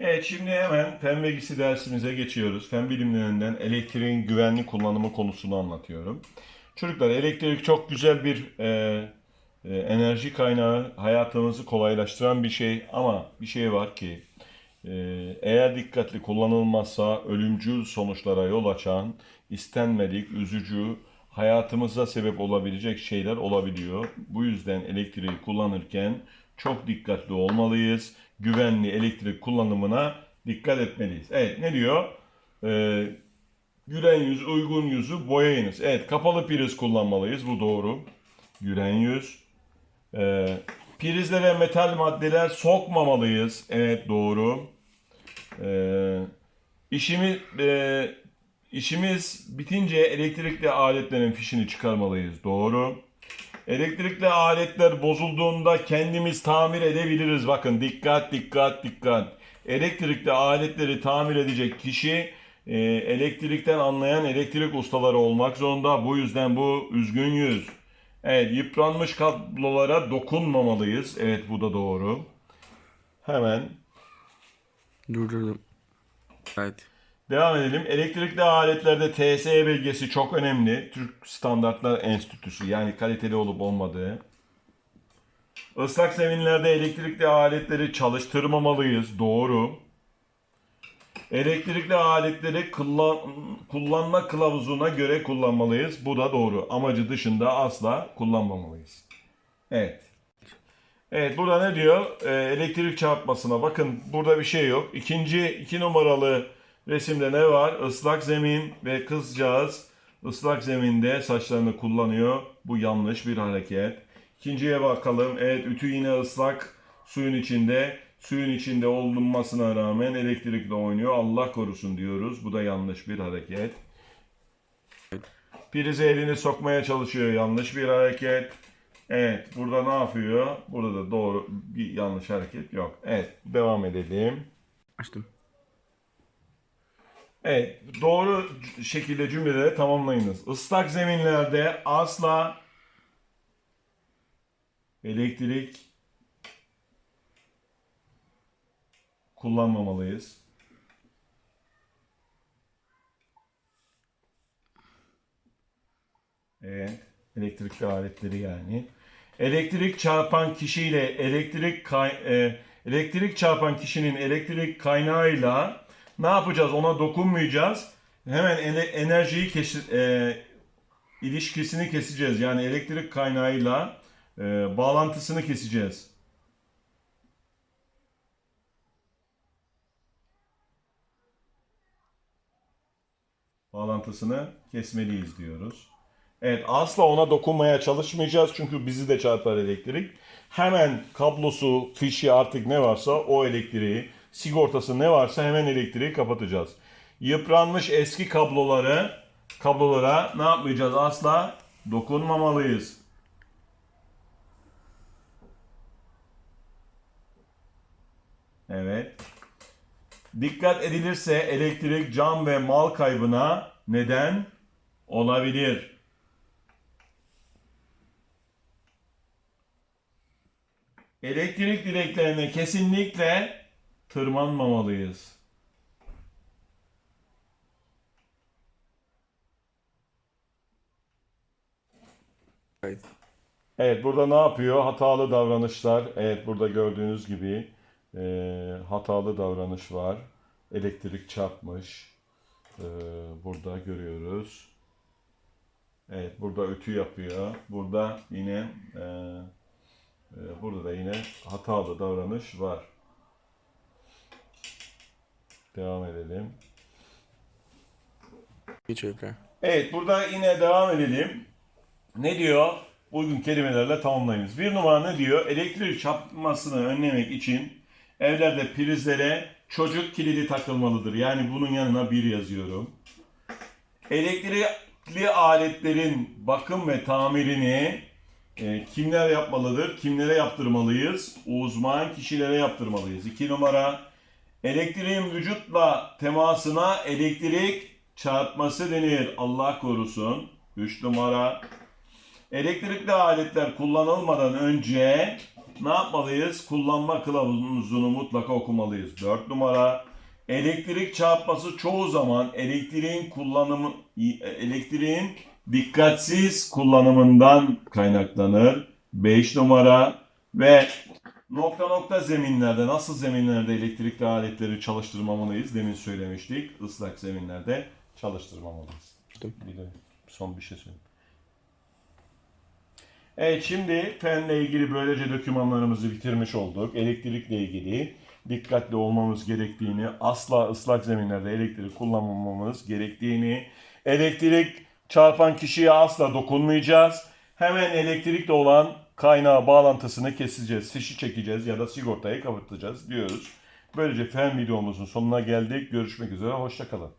Evet şimdi hemen fen bilgisi dersimize geçiyoruz. Fen bilimlerinden elektriğin güvenli kullanımı konusunu anlatıyorum. Çocuklar elektrik çok güzel bir e, e, enerji kaynağı, hayatımızı kolaylaştıran bir şey ama bir şey var ki e, eğer dikkatli kullanılmazsa ölümcül sonuçlara yol açan, istenmedik, üzücü, hayatımıza sebep olabilecek şeyler olabiliyor. Bu yüzden elektriği kullanırken çok dikkatli olmalıyız. Güvenli elektrik kullanımına dikkat etmeliyiz. Evet ne diyor? Ee, gülen yüz, uygun yüzü boyayınız. Evet kapalı priz kullanmalıyız. Bu doğru. Gülen yüz. Ee, prizlere metal maddeler sokmamalıyız. Evet doğru. Ee, işimi e, işimiz bitince elektrikli aletlerin fişini çıkarmalıyız. Doğru. Elektrikli aletler bozulduğunda kendimiz tamir edebiliriz. Bakın dikkat dikkat dikkat. Elektrikli aletleri tamir edecek kişi e, elektrikten anlayan elektrik ustaları olmak zorunda. Bu yüzden bu üzgün yüz. Evet yıpranmış kablolara dokunmamalıyız. Evet bu da doğru. Hemen Durdurdum. Evet. Devam edelim. Elektrikli aletlerde TSE belgesi çok önemli. Türk Standartlar Enstitüsü yani kaliteli olup olmadığı. Islak zeminlerde elektrikli aletleri çalıştırmamalıyız. Doğru. Elektrikli aletleri kullan, kullanma kılavuzuna göre kullanmalıyız. Bu da doğru. Amacı dışında asla kullanmamalıyız. Evet. Evet burada ne diyor? Ee, elektrik çarpmasına. Bakın burada bir şey yok. İkinci iki numaralı resimde ne var? Islak zemin ve kızcağız ıslak zeminde saçlarını kullanıyor. Bu yanlış bir hareket. İkinciye bakalım. Evet ütü yine ıslak suyun içinde. Suyun içinde olunmasına rağmen elektrikle oynuyor. Allah korusun diyoruz. Bu da yanlış bir hareket. Prize elini sokmaya çalışıyor. Yanlış bir hareket. Evet, burada ne yapıyor? Burada da doğru bir yanlış hareket yok. Evet, devam edelim. Açtım. Evet, doğru şekilde cümleleri tamamlayınız. Islak zeminlerde asla elektrik kullanmamalıyız. Evet, elektrikli aletleri yani. Elektrik çarpan kişiyle elektrik e, elektrik çarpan kişinin elektrik kaynağıyla ne yapacağız? Ona dokunmayacağız. Hemen enerjiyi kesi, e, ilişkisini keseceğiz. Yani elektrik kaynağıyla e, bağlantısını keseceğiz. Bağlantısını kesmeliyiz diyoruz. Evet asla ona dokunmaya çalışmayacağız çünkü bizi de çarpar elektrik. Hemen kablosu, fişi artık ne varsa o elektriği, sigortası ne varsa hemen elektriği kapatacağız. Yıpranmış eski kabloları, kablolara ne yapmayacağız asla dokunmamalıyız. Evet. Dikkat edilirse elektrik, can ve mal kaybına neden olabilir. Elektrik direklerine kesinlikle tırmanmamalıyız. Evet. Evet burada ne yapıyor? Hatalı davranışlar. Evet burada gördüğünüz gibi e, hatalı davranış var. Elektrik çarpmış. E, burada görüyoruz. Evet burada ütü yapıyor. Burada yine e, e, burada da yine hatalı davranış var. Devam edelim. Hiç öyle. Evet burada yine devam edelim. Ne diyor? Uygun kelimelerle tamamlayınız. Bir numara ne diyor? Elektrik çarpmasını önlemek için evlerde prizlere çocuk kilidi takılmalıdır. Yani bunun yanına bir yazıyorum. Elektrikli aletlerin bakım ve tamirini e, kimler yapmalıdır? Kimlere yaptırmalıyız? Uzman kişilere yaptırmalıyız. İki numara elektriğin vücutla temasına elektrik çarpması denir. Allah korusun. Üç numara elektrikli aletler kullanılmadan önce ne yapmalıyız? Kullanma kılavuzunu mutlaka okumalıyız. 4 numara elektrik çarpması çoğu zaman elektriğin kullanımı elektriğin dikkatsiz kullanımından kaynaklanır. 5 numara ve nokta nokta zeminlerde nasıl zeminlerde elektrikli aletleri çalıştırmamalıyız? Demin söylemiştik. Islak zeminlerde çalıştırmamalıyız. Bir de son bir şey söyleyeyim. Evet şimdi fenle ilgili böylece dokümanlarımızı bitirmiş olduk. Elektrikle ilgili dikkatli olmamız gerektiğini, asla ıslak zeminlerde elektrik kullanmamamız gerektiğini, elektrik çarpan kişiye asla dokunmayacağız. Hemen elektrikle olan kaynağı bağlantısını keseceğiz, fişi çekeceğiz ya da sigortayı kapatacağız diyoruz. Böylece fen videomuzun sonuna geldik. Görüşmek üzere, hoşçakalın.